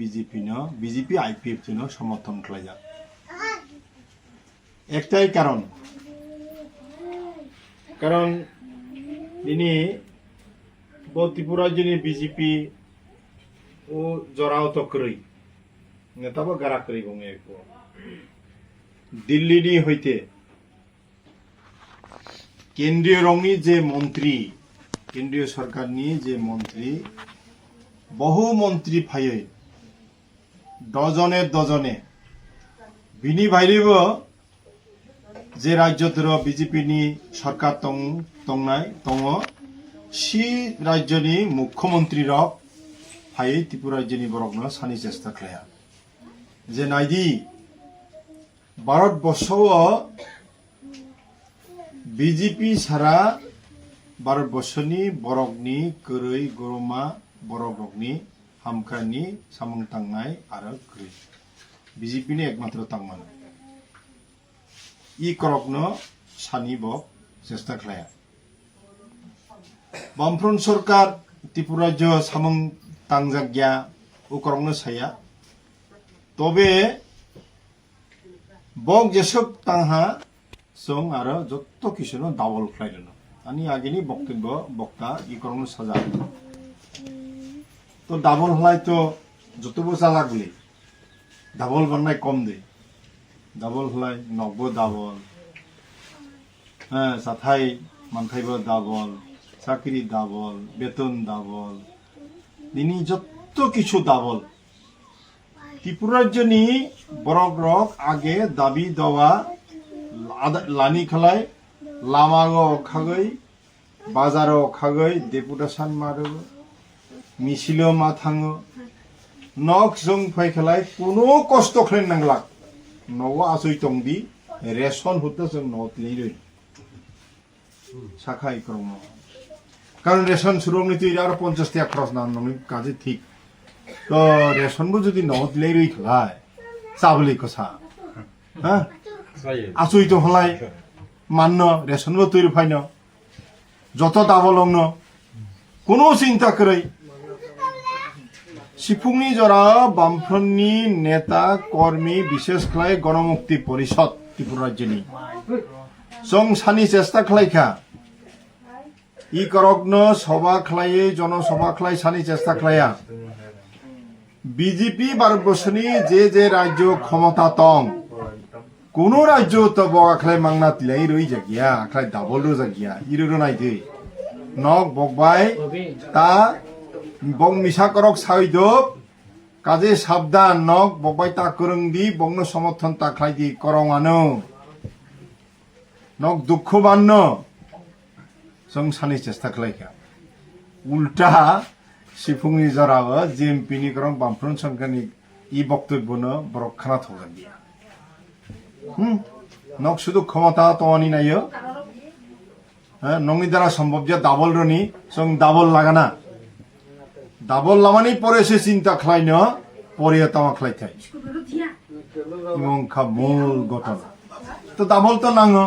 BJP ন BJP IPF ন সমর্থন খালাইয়া একটাই কারণ। কারণ তিনি ব ত্রিপুরা যিনি বিজেপি ও জরাও তকরই নেতাবো গারা করি গঙে একো দিল্লিনি হইতে কেন্দ্রীয় রঙনি যে মন্ত্রী কেন্দ্রীয় সরকারনি যে মন্ত্রী বহু মন্ত্রী ফাইয়ে ডজনে ডজনে। বিনি বাইরিব যে রাজ্য ধর বিজেপি নি সরকার তং তংনাই তং। সি মুখ্যমন্ত্রী রক হাই ত্রিপুরা রাজ্য নি বরগ্ন সানি চেষ্টা খেয়া। যে নাইদি ভারতবর্ষ বিজেপি সারা ভারতবর্ষনি বরগনি কरै গরমা বরগনি हामखानि सामं थांनाय आरो गोरै बिजेपिनि एकमात्र तांमान ই করকনো সানি বক চেষ্টা খালায়া বামফ্রন্ট সরকার ত্রিপুরাজ্য সামং তাংজাগিয়া ও করকনো সায়া তবে বক যেসব তাংহা जों आरो যত কিছুনো ডাবল খাইলো আনি আগেনি বক্তব্য বক্তা ই করনো সাজা তো ডাবল হলাই তো যতবো চালা গুলি ডাবল বান্নাই কম দে। ডাবল হলাই নব্ব ডাবল হ্যাঁ সাথাই মানখাইব ডাবল, চাকরি ডাবল, বেতন ডাবল, দিনি যত কিছু ডাবল। ত্রিপুরার জন্য বরক রক আগে দাবি দেওয়া লানি খালাই, লামাগো খাগৈ বাজারও খাগৈ ডেপুটেশন মারো মিছিল मा थाङो নক जों फैखलाय কোনো কষ্ট खालामनांला न'आव आसै दंदि রেশন হতে जों न'आव दिनै সাখাই ক্রম কারণ রেশন শুরু হলে তুই আরও পঞ্চাশ টাকা খরচ না নয় কাজে ঠিক। তো রেশন যদি ন দিলেই রই খেলায় চাবলি কথা হ্যাঁ আচুই তো হলাই। মান্য রেশন তৈরি ফাইন যত দাবলগ্ন কোনো চিন্তা করে সিফুংনি জরা বামফ্রন্নি নেতা কর্মী বিশেষ খাই গণমুক্তি পরিষদ ত্রিপুরা রাজ্য সং সানি চেষ্টা খাইখা ই করগ্ন সভা খাই জনসভা খাই সানি চেষ্টা খাইয়া বিজেপি ভারতবর্ষনি যে যে রাজ্য ক্ষমতা তং কোন রাজ্য তো বগা খাই মাংনা তিলাই রই জাগিয়া খাই দাবল রো জাগিয়া। ইরো নাই নক বগবাই, তা বং মিশা করক সাইদ কাজে সাবধান নক বকবাই তা করং দি বংন সমর্থন তা খাই দি করং আনো নক দুঃখ বান্ন जों सानै চেষ্টা खालायखा उल्टा सिफुंनि जराबो जिएमपिनि गरं बामफ्रोन सरकारनि ই বক্তব্যনো বরক খানা থগা দিয়া হুম নক শুধু ক্ষমতা তোমানি নাইও হ্যাঁ নঙি দ্বারা সম্ভব যে ডাবল রনি সং ডাবল লাগানা ডাবল লামানি পরে সে চিন্তা খাই না পরে তামা খাই থাই ইমং খা মূল ঘটনা। তো ডাবল তো নাঙো।